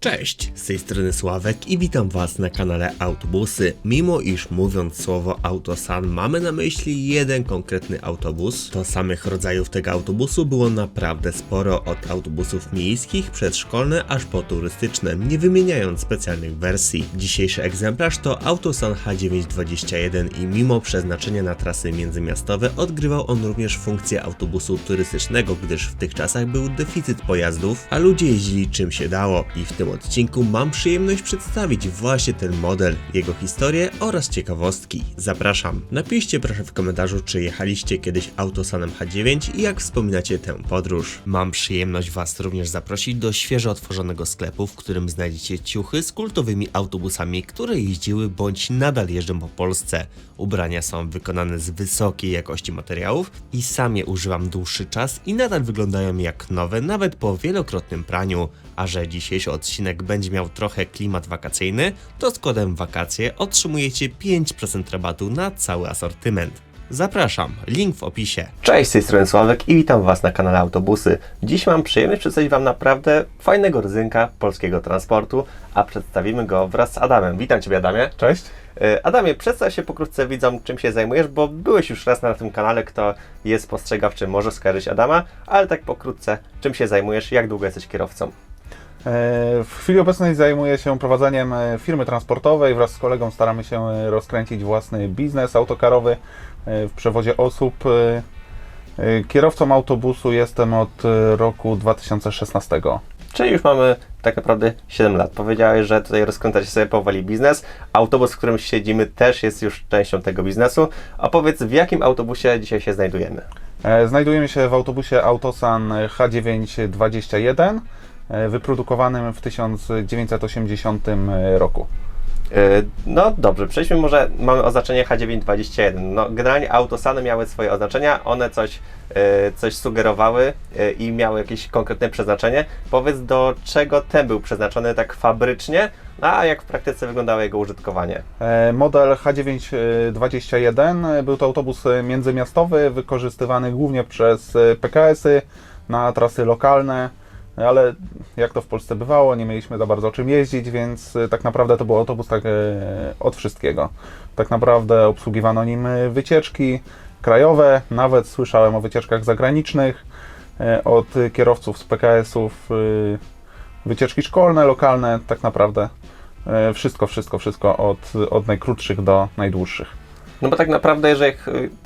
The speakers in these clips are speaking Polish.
Cześć, z tej strony Sławek i witam Was na kanale Autobusy. Mimo iż mówiąc słowo Autosan mamy na myśli jeden konkretny autobus, to samych rodzajów tego autobusu było naprawdę sporo, od autobusów miejskich, przedszkolne aż po turystyczne, nie wymieniając specjalnych wersji. Dzisiejszy egzemplarz to Autosan H921 i mimo przeznaczenia na trasy międzymiastowe odgrywał on również funkcję autobusu turystycznego, gdyż w tych czasach był deficyt pojazdów, a ludzie jeździli czym się dało i w tym odcinku mam przyjemność przedstawić właśnie ten model, jego historię oraz ciekawostki. Zapraszam. Napiszcie proszę w komentarzu, czy jechaliście kiedyś Autosanem H9 i jak wspominacie tę podróż. Mam przyjemność Was również zaprosić do świeżo otworzonego sklepu, w którym znajdziecie ciuchy z kultowymi autobusami, które jeździły bądź nadal jeżdżą po Polsce. Ubrania są wykonane z wysokiej jakości materiałów i sam je używam dłuższy czas i nadal wyglądają jak nowe, nawet po wielokrotnym praniu. A że dzisiejszy odcinek będzie miał trochę klimat wakacyjny, to z kodem wakacje otrzymujecie 5% rabatu na cały asortyment. Zapraszam, link w opisie. Cześć, z tej strony Sławek i witam Was na kanale Autobusy. Dziś mam przyjemność przedstawić Wam naprawdę fajnego ryzynka polskiego transportu, a przedstawimy go wraz z Adamem. Witam Ciebie Adamie. Cześć. E, Adamie, przedstaw się pokrótce widzom, czym się zajmujesz, bo byłeś już raz na tym kanale, kto jest spostrzegawczy, może skojarzyć Adama, ale tak pokrótce, czym się zajmujesz, jak długo jesteś kierowcą? E, W chwili obecnej zajmuję się prowadzeniem e, firmy transportowej. Wraz z kolegą staramy się e, rozkręcić własny biznes autokarowy w przewozie osób. Kierowcą autobusu jestem od roku 2016. Czyli już mamy tak naprawdę 7 lat. Powiedziałeś, że tutaj rozkręcacie sobie powoli biznes. Autobus, w którym siedzimy też jest już częścią tego biznesu. A powiedz, w jakim autobusie dzisiaj się znajdujemy? Znajdujemy się w autobusie Autosan H921, e, wyprodukowanym w 1980 roku. Yy, No dobrze, przejdźmy może, mamy oznaczenie H921. No, generalnie autosany miały swoje oznaczenia, one coś, yy, coś sugerowały i miały jakieś konkretne przeznaczenie. Powiedz, do czego ten był przeznaczony tak fabrycznie, a jak w praktyce wyglądało jego użytkowanie? E, Model H921 był to autobus e, międzymiastowy, wykorzystywany głównie przez e, PKS-y na trasy lokalne, ale jak to w Polsce bywało, nie mieliśmy za bardzo czym jeździć, więc e, tak naprawdę to był autobus tak e, od wszystkiego. Tak naprawdę obsługiwano nim e, wycieczki krajowe, nawet słyszałem o wycieczkach zagranicznych od kierowców z PKS-ów, wycieczki szkolne, lokalne, tak naprawdę Wszystko, wszystko, wszystko od, od najkrótszych do najdłuższych. No bo tak naprawdę, jeżeli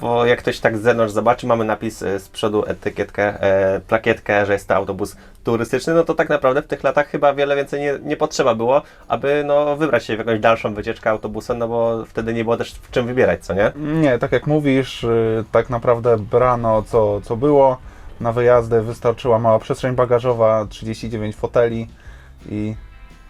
bo jak ktoś tak z zewnątrz zobaczy, mamy napis y, z przodu, etykietkę, e, plakietkę, że jest to autobus turystyczny, no to tak naprawdę w tych latach chyba wiele więcej nie, nie potrzeba było, aby no, wybrać się w jakąś dalszą wycieczkę autobusem, no bo wtedy nie było też w czym wybierać, co nie? Nie, tak jak mówisz, y, tak naprawdę brano co, co było. Na wyjazdy wystarczyła mała przestrzeń bagażowa, 39 foteli i,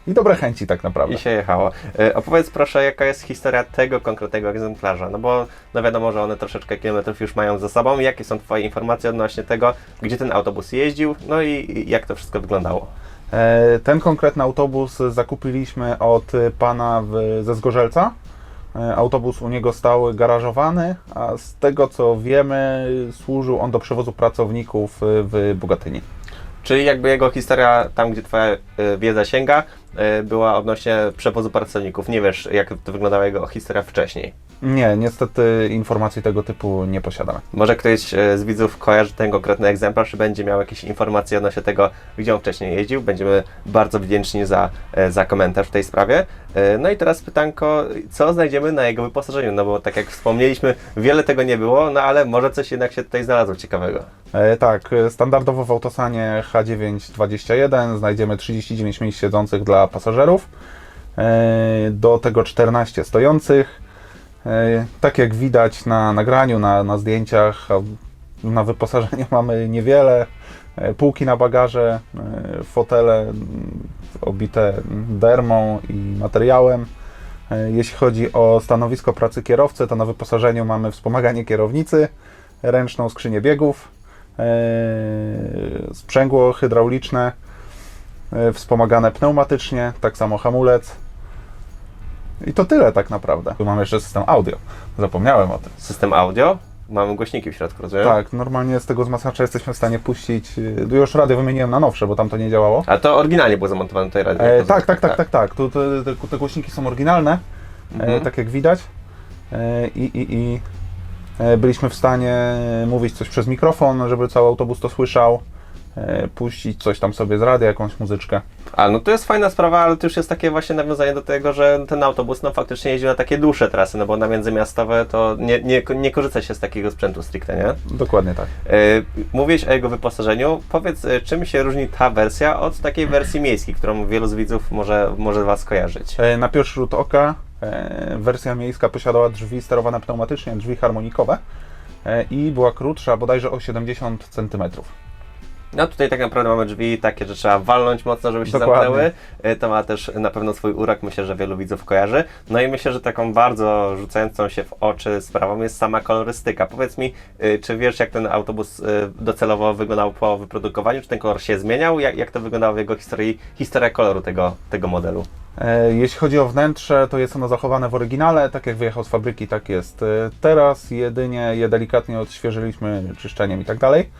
i dobre chęci tak naprawdę. I się jechało. E, opowiedz proszę, jaka jest historia tego konkretnego egzemplarza, no bo no wiadomo, że one troszeczkę kilometrów już mają za sobą. Jakie są Twoje informacje odnośnie tego, gdzie ten autobus jeździł, no i jak to wszystko wyglądało? E, Ten konkretny autobus zakupiliśmy od pana w, ze Zgorzelca. E, Autobus u niego stał garażowany, a z tego co wiemy, służył on do przewozu pracowników w Bogatyni. Czyli jakby jego historia, tam gdzie Twoja wiedza sięga, była odnośnie przewozu pracowników. Nie wiesz, jak to wyglądała jego historia wcześniej. Nie, niestety informacji tego typu nie posiadamy. Może ktoś e, z widzów kojarzy ten konkretny egzemplarz i będzie miał jakieś informacje odnośnie tego, gdzie on wcześniej jeździł. Będziemy bardzo wdzięczni za, e, za komentarz w tej sprawie. E, No i teraz pytanko, co znajdziemy na jego wyposażeniu? No bo tak jak wspomnieliśmy, wiele tego nie było, no ale może coś jednak się tutaj znalazło ciekawego. E, tak, e, standardowo w Autosanie H921 znajdziemy 39 miejsc siedzących dla pasażerów, e, do tego 14 stojących. E, tak jak widać na nagraniu, na, na zdjęciach, na wyposażeniu mamy niewiele. E, Półki na bagaże, e, fotele obite dermą i materiałem. Jeśli chodzi o stanowisko pracy kierowcy, to na wyposażeniu mamy wspomaganie kierownicy, ręczną skrzynię biegów, sprzęgło hydrauliczne, wspomagane pneumatycznie, tak samo hamulec. I to tyle tak naprawdę. Tu mam jeszcze system audio. Zapomniałem o tym. System audio. mamy głośniki w środku, rozumiem? Tak, normalnie z tego wzmacniacza jesteśmy w stanie puścić. y, Już radio wymieniłem na nowsze, bo tam to nie działało. A to oryginalnie było zamontowane tutaj radio. E, tak, tak, tak, tak, tak. Tu te, te, te głośniki są oryginalne, Mhm. e, tak jak widać. E, I, i, i e, byliśmy w stanie mówić coś przez mikrofon, żeby cały autobus to słyszał. E, puścić coś tam sobie z radia, jakąś muzyczkę. A no to jest fajna sprawa, ale to już jest takie właśnie nawiązanie do tego, że ten autobus no faktycznie jeździł na takie dłuższe trasy, no bo na międzymiastowe to nie, nie, nie korzysta się z takiego sprzętu stricte, nie? Dokładnie tak. E, Mówiłeś o jego wyposażeniu. Powiedz, e, czym się różni ta wersja od takiej wersji miejskiej, którą wielu z widzów może, może Was kojarzyć? Na pierwszy rzut oka wersja miejska posiadała drzwi sterowane pneumatycznie, drzwi harmonikowe i była krótsza bodajże o 70 cm. No tutaj tak naprawdę mamy drzwi takie, że trzeba walnąć mocno, żeby się Dokładnie. zamknęły. E, To ma też na pewno swój urok, myślę, że wielu widzów kojarzy. No i myślę, że taką bardzo rzucającą się w oczy sprawą jest sama kolorystyka. Powiedz mi, e, czy wiesz jak ten autobus e, docelowo wyglądał po wyprodukowaniu? Czy ten kolor się zmieniał? Jak, jak to wyglądało w jego historii, historia koloru tego, tego modelu? E, Jeśli chodzi o wnętrze, to jest ono zachowane w oryginale, tak jak wyjechał z fabryki, tak jest teraz. Jedynie je delikatnie odświeżyliśmy czyszczeniem i tak dalej.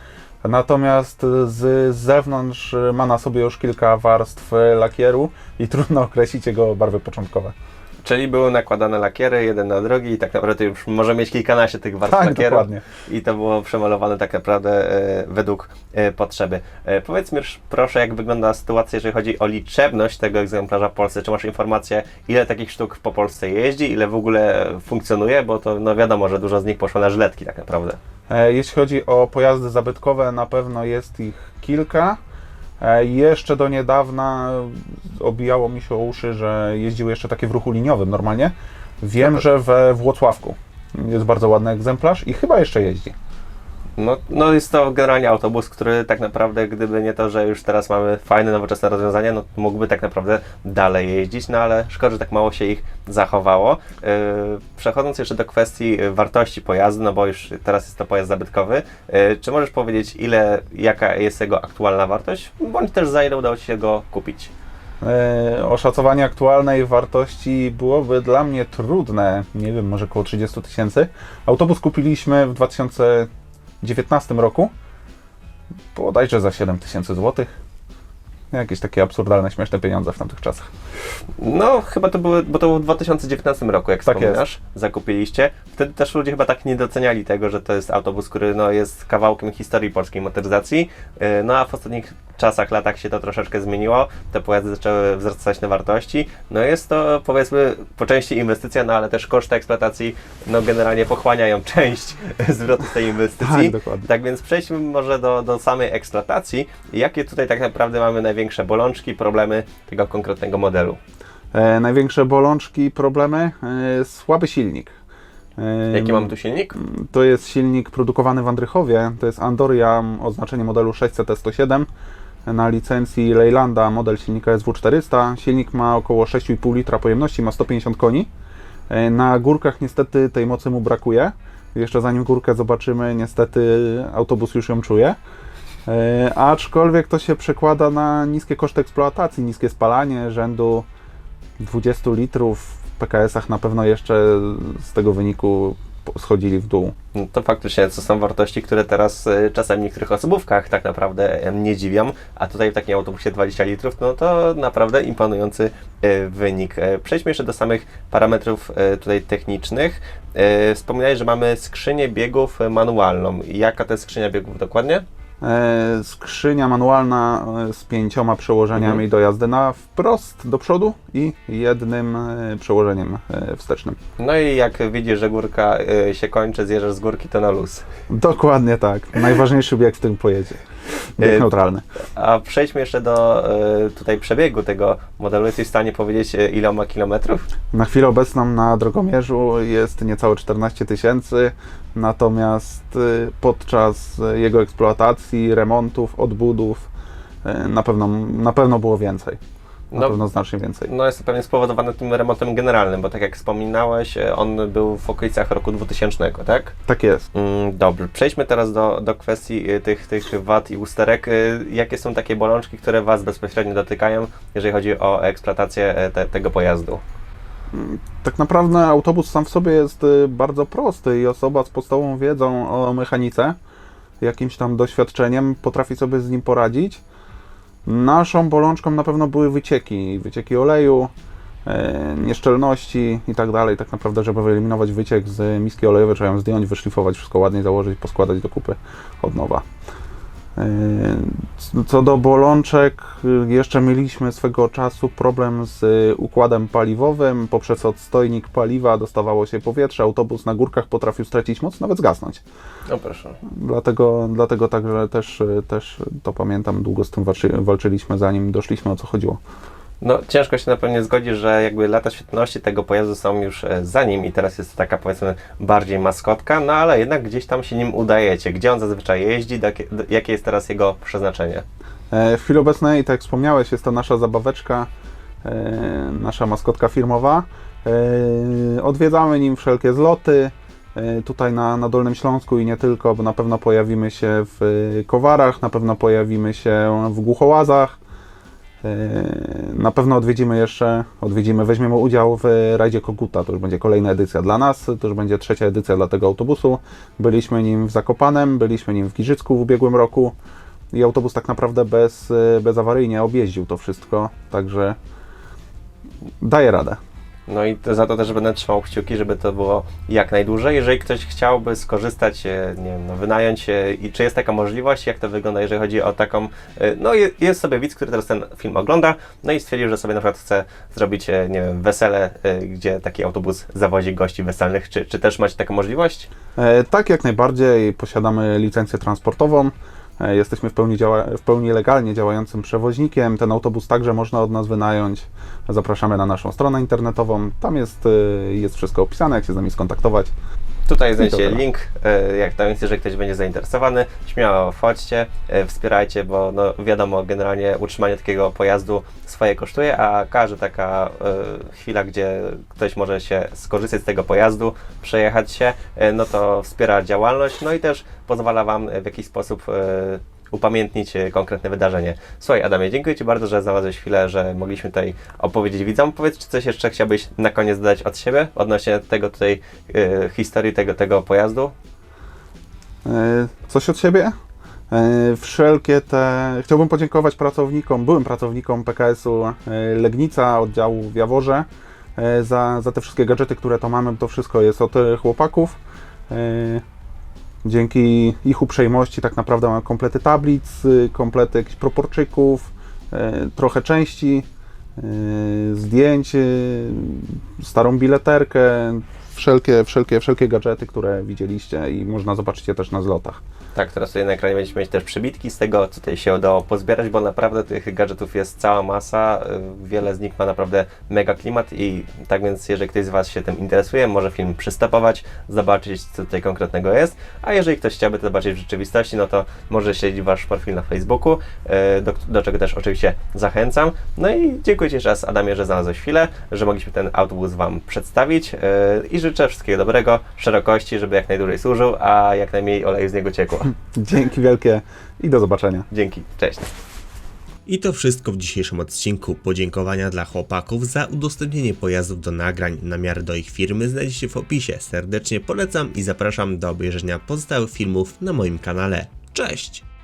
Natomiast z zewnątrz ma na sobie już kilka warstw lakieru i trudno określić jego barwy początkowe. Czyli były nakładane lakiery, jeden na drugi i tak naprawdę już może mieć kilkanaście tych warstw Tak, lakieru. dokładnie. I to było przemalowane tak naprawdę e, według e, potrzeby. E, powiedz mi już, proszę, jak wygląda sytuacja, jeżeli chodzi o liczebność tego egzemplarza w Polsce? Czy masz informację, ile takich sztuk po Polsce jeździ, ile w ogóle funkcjonuje? Bo to no wiadomo, że dużo z nich poszło na żyletki tak naprawdę. E, Jeśli chodzi o pojazdy zabytkowe, na pewno jest ich kilka. E, Jeszcze do niedawna obijało mi się o uszy, że jeździły jeszcze takie w ruchu liniowym normalnie. Wiem, Tak. że we Włocławku jest bardzo ładny egzemplarz i chyba jeszcze jeździ. No, no jest to generalnie autobus, który tak naprawdę, gdyby nie to, że już teraz mamy fajne, nowoczesne rozwiązania, no mógłby tak naprawdę dalej jeździć, no ale szkoda, że tak mało się ich zachowało. Yy, przechodząc jeszcze do kwestii wartości pojazdu, no bo już teraz jest to pojazd zabytkowy, yy, czy możesz powiedzieć, ile, jaka jest jego aktualna wartość, bądź też za ile udało Ci się go kupić? E, Oszacowanie aktualnej wartości byłoby dla mnie trudne. Nie wiem, może około 30 tysięcy. Autobus kupiliśmy w 2019 roku. Bodajże za 7 tysięcy złotych. Jakieś takie absurdalne, śmieszne pieniądze w tamtych czasach. No, chyba to były, bo to było w 2019 roku, jak Tak wspominasz, zakupiliście. Wtedy też ludzie chyba tak nie doceniali tego, że to jest autobus, który no, jest kawałkiem historii polskiej motoryzacji. Yy, No a w ostatnich czasach, latach się to troszeczkę zmieniło. Te pojazdy zaczęły wzrastać na wartości. No jest to powiedzmy po części inwestycja, no ale też koszty eksploatacji no generalnie pochłaniają część zwrotu z tej inwestycji. Tak. Tak więc przejdźmy może do, do samej eksploatacji. Jakie tutaj tak naprawdę mamy największe bolączki, problemy tego konkretnego modelu? E, największe bolączki, problemy? E, słaby silnik. E, Jaki mamy tu silnik? To jest silnik produkowany w Andrychowie. To jest Andoria, oznaczenie modelu 600T107. Na licencji Leylanda model silnika SW400. Silnik ma około 6,5 litra pojemności, ma 150 koni. E, Na górkach niestety tej mocy mu brakuje. Jeszcze zanim górkę zobaczymy, niestety autobus już ją czuje. E, Aczkolwiek to się przekłada na niskie koszty eksploatacji, niskie spalanie rzędu 20 litrów. W PKS-ach na pewno jeszcze z tego wyniku schodzili w dół. No to faktycznie to są wartości, które teraz y, czasem w niektórych osobówkach tak naprawdę em, nie dziwią, a tutaj w takim autobusie 20 litrów, no to naprawdę imponujący y, wynik. E, Przejdźmy jeszcze do samych parametrów e, tutaj technicznych. E, Wspominałeś, że mamy skrzynię biegów e, manualną. Jaka to jest skrzynia biegów dokładnie? E, skrzynia manualna e, z pięcioma przełożeniami Mhm. do jazdy na wprost do przodu i jednym e, przełożeniem wstecznym. No i jak widzisz, że górka się kończy, zjeżdżasz z górki, to na luz. Dokładnie tak. Najważniejszy bieg w tym pojedzie. Bieg E, neutralny. A przejdźmy jeszcze do y, tutaj przebiegu tego modelu. Jesteś w stanie powiedzieć, y, ile ma kilometrów? Na chwilę obecną na drogomierzu jest niecałe 14 tysięcy, natomiast e, podczas e, jego eksploatacji, remontów, odbudów e, na pewno, na pewno było więcej. Na No, pewno znacznie więcej. No jest to pewnie spowodowane tym remontem generalnym, bo tak jak wspominałeś, e, on był w okolicach roku 2000, tak? Tak jest. Mm, dobrze, przejdźmy teraz do, do kwestii e, tych, tych wad i usterek. E, Jakie są takie bolączki, które Was bezpośrednio dotykają, jeżeli chodzi o eksploatację te, tego pojazdu? Tak naprawdę autobus sam w sobie jest bardzo prosty i osoba z podstawową wiedzą o mechanice, jakimś tam doświadczeniem potrafi sobie z nim poradzić. Naszą bolączką na pewno były wycieki, wycieki oleju, e, nieszczelności i tak dalej. Tak naprawdę, żeby wyeliminować wyciek z miski olejowej, trzeba ją zdjąć, wyszlifować, wszystko ładnie założyć, poskładać do kupy od nowa. E, Co do bolączek, y, jeszcze mieliśmy swego czasu problem z y, układem paliwowym. Poprzez odstojnik paliwa dostawało się powietrze, autobus na górkach potrafił stracić moc, nawet zgasnąć. No proszę. Dlatego, dlatego także też, y, też to pamiętam, długo z tym walczy, walczyliśmy, zanim doszliśmy o co chodziło. No ciężko się na pewno zgodzić, że jakby lata świetności tego pojazdu są już e, za nim i teraz jest to taka powiedzmy bardziej maskotka, no ale jednak gdzieś tam się nim udajecie. Gdzie on zazwyczaj jeździ, jakie jest teraz jego przeznaczenie? E, W chwili obecnej, tak jak wspomniałeś, jest to nasza zabaweczka, e, nasza maskotka firmowa. Odwiedzamy nim wszelkie zloty. Tutaj na, na Dolnym Śląsku i nie tylko, bo na pewno pojawimy się w Kowarach, na pewno pojawimy się w Głuchołazach. E, Na pewno odwiedzimy jeszcze, odwiedzimy, weźmiemy udział w rajdzie Koguta, to już będzie kolejna edycja dla nas, to już będzie trzecia edycja dla tego autobusu. Byliśmy nim w Zakopanem, byliśmy nim w Giżycku w ubiegłym roku i autobus tak naprawdę bez, e, bezawaryjnie objeździł to wszystko, także daje radę. No i to, za to też będę trzymał kciuki, żeby to było jak najdłużej. Jeżeli ktoś chciałby skorzystać, e, nie wiem, no, wynająć e, i czy jest taka możliwość, jak to wygląda, jeżeli chodzi o taką, e, no je- jest sobie widz, który teraz ten film ogląda, no i stwierdził, że sobie na przykład chce zrobić, e, nie wiem, wesele, gdzie taki autobus zawozi gości weselnych. Czy, czy też macie taką możliwość? E, Tak, jak najbardziej. Posiadamy licencję transportową. E, Jesteśmy w pełni, działa, w pełni legalnie działającym przewoźnikiem. Ten autobus także można od nas wynająć. Zapraszamy na naszą stronę internetową. Tam jest, e, jest wszystko opisane, jak się z nami skontaktować. Tutaj znajdziecie dobra. link, e, jak tam jest, jeżeli ktoś będzie zainteresowany, śmiało wchodźcie, e, wspierajcie, bo no wiadomo, generalnie utrzymanie takiego pojazdu swoje kosztuje, a każda taka e, chwila, gdzie ktoś może się skorzystać z tego pojazdu, przejechać się, no to wspiera działalność, no i też pozwala Wam w jakiś sposób upamiętnić e, konkretne wydarzenie. Słuchaj Adamie, dziękuję Ci bardzo, że znalazłeś chwilę, że mogliśmy tutaj opowiedzieć widzom. Powiedz, czy coś jeszcze chciałbyś na koniec dodać od siebie odnośnie tego tutaj e, historii tego, tego pojazdu? E, Coś od siebie? Wszelkie te. Chciałbym podziękować pracownikom, byłym pracownikom PKS-u Legnica, oddziału w Jaworze, za, za te wszystkie gadżety, które to mamy. To wszystko jest od chłopaków. Dzięki ich uprzejmości tak naprawdę mamy komplety tablic, y, komplety jakichś proporczyków, e, trochę części, e, zdjęć, y, starą bileterkę, wszelkie, wszelkie, wszelkie gadżety, które widzieliście i można zobaczyć je też na zlotach. Tak, teraz tutaj na ekranie będziecie mieć też przybitki z tego, co tutaj się udało pozbierać, bo naprawdę tych gadżetów jest cała masa. y, Wiele z nich ma naprawdę mega klimat i tak więc, jeżeli ktoś z Was się tym interesuje, może film przystopować, zobaczyć, co tutaj konkretnego jest. A jeżeli ktoś chciałby to zobaczyć w rzeczywistości, no to może śledzić Wasz profil na Facebooku, y, do, do czego też oczywiście zachęcam. No i dziękuję Ci jeszcze raz, Adamie, że znalazłeś chwilę, że mogliśmy ten autobus Wam przedstawić y, i życzę wszystkiego dobrego, szerokości, żeby jak najdłużej służył, a jak najmniej oleju z niego ciekło. Dzięki wielkie i do zobaczenia. Dzięki, cześć. I to wszystko w dzisiejszym odcinku. Podziękowania dla chłopaków za udostępnienie pojazdów do nagrań na miarę do ich firmy znajdziecie w opisie. Serdecznie polecam i zapraszam do obejrzenia pozostałych filmów na moim kanale. Cześć!